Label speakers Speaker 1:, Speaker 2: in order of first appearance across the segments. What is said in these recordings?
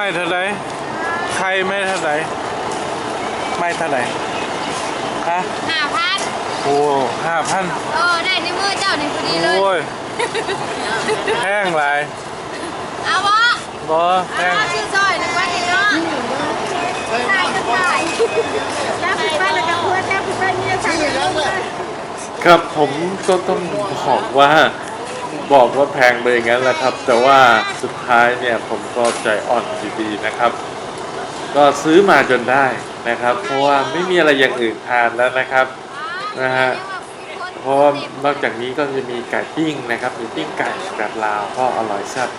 Speaker 1: ไม่เท่าไหรใครไม่เท่าไหรไม่เท่าไหรฮะ
Speaker 2: ห้าพัน
Speaker 1: โอ้ห้าพัน
Speaker 2: เออได้ในมือเจ้านี่พอดีเลย
Speaker 1: โอ้ยแห้งหลาย
Speaker 2: เอาวะ
Speaker 1: บ่แห้
Speaker 2: เอา
Speaker 1: ง
Speaker 2: ชื่อซอยหนึ่งวันนี้เนาะใช่ก็ใช่แล้วผิดไปแล้วก็เพื่อนแล้วผิดไปเนี่ยสั่งอย่างนี้
Speaker 1: ครับผมก็ต้องบอกว่า บอกว่าแพงไปอย่างนั้นแหละครับ แต่ว่าสุดท้ายเนี่ยผมก็ใจอ่อนดีๆนะครับ ก็ซื้อมาจนได้นะครับ เพราะว่าไม่มีอะไรอย่างอื่นทานแล้วนะครับนะฮะเพราะว่านอกจากนี้ก็จะมีไก่ปิ้งนะครับมีปิ้งไก่แบบลาวก็อร่อยแซ่บ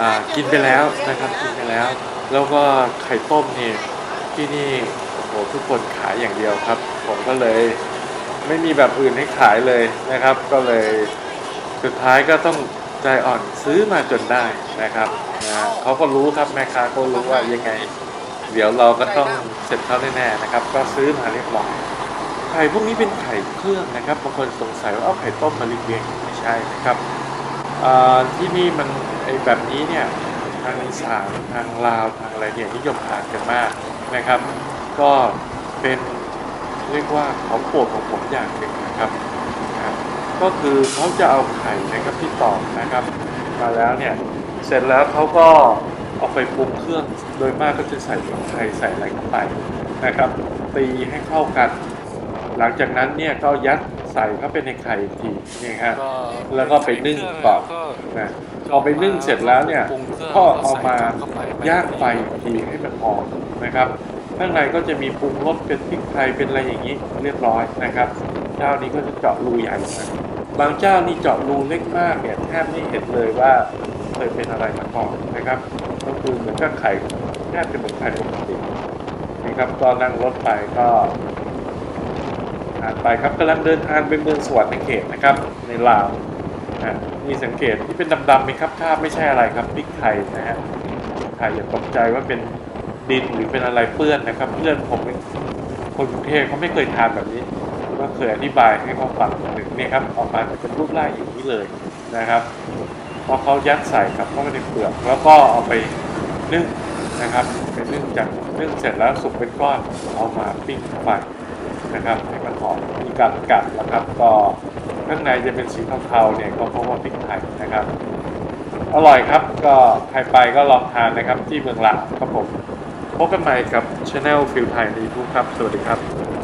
Speaker 1: อ่ากินไปแล้วนะครับกินไปแล้ว แล้วก็ไข่ต้มนี่ที่นี่โอ้โหทุกคนขายอย่างเดียวครับ ผมก็เลยไม่มีแบบอื่นให้ขายเลยนะครับ ก็เลย สุดท้ายก็ต้องใจอ่อนซื้อมาจนได้นะครับนะเขาก็รู้ครับแม่ค้าก็รู้ว่ายังไง เดี๋ยวเราก็ต้องเสร็จเขาแน่ๆนะครับ ก็ซื้อมาเรียบร้อยไข่พวกนี้เป็นไข่เครื่องนะครับบางคนสงสัยว่าเอาไข่ต้มมาเลี้ยงไม่ใช่นะครับที่นี่มันไอแบบนี้เนี่ยทางอีสานทางลาวทางอะไรเนี่ยนิยมทานกันมากนะครับ ก็เป็นเรียกว่าของโปรดของผมอย่างหนึ่งนะครับ ก็คือเขาจะเอาไข่นะครับที่ตอกนะครับ มาแล้วเนี่ยเสร็จแล้วเขาก็เอาไปปรุงเครื่องโดยมากก็จะใส่พริกไทยใส่อะไรเข้าไปนะครับ ตีให้เข้ากัน หลังจากนั้นเนี่ยก็ยัดใส่เข้าไปในไข่อีกทีนี่ฮะแล้วก็ไปนึ่งต่อนะพอไปนึ่งเสร็จแล้วเนี่ยก็เอามาย่างไฟอีกทีให้มันหอมนะครับข้างในก็จะมีปรุงรสเป็นพริกไทยเป็นอะไรอย่างนี้เรียบร้อยนะครับเจ้านี้ก็จะเจาะรูใหญ่นะ บางเจ้านี่เจาะรูเล็กมากเนี่ยแทบไม่เห็นเลยว่าเคยเป็นอะไรมาก่อนนะครับ ก็คือเหมือนกับไข่แทบจะเหมือนไข่ปกตินะครับก็นั่งรถไปก็ผ่านไปครับกำลังเดินทางไปเมืองสวรรค์เขตนะครับ ในลาวนะมีสังเกตที่เป็นดำๆไหมครับคาบไม่ใช่อะไรครับพริกไทยนะฮะพริกไทยอย่าตกใจว่าเป็นดินหรือเป็นอะไรเปื้อนนะครับเพื่อนผมคนกรุงเทพเขาไม่เคยทานแบบนี้ ก็เคยอธิบายให้เขาฟังหนึ่งเนี่ยครับออกมาเป็นรูปร่างอย่างนี้เลยนะครับพอเขายัดใส่ครับเข้าไปในเปลือก แล้วก็เอาไปนึ่งนะครับไปนึ่งจากนึ่งเสร็จแล้วสุกเป็นก้อนเอามาปิ้งไฟนะครับให้มันหอมมีการกัดแล้วครับก็ข้างในจะเป็นสีเทาๆเนี่ยก็เพราะว่าพริกไทยนะครับอร่อยครับก็ใครไปก็ลองทานนะครับที่เมืองลาวครับผมพบกันใหม่กับช anel ฟิลไทยในทุกครับ สวัสดีครับ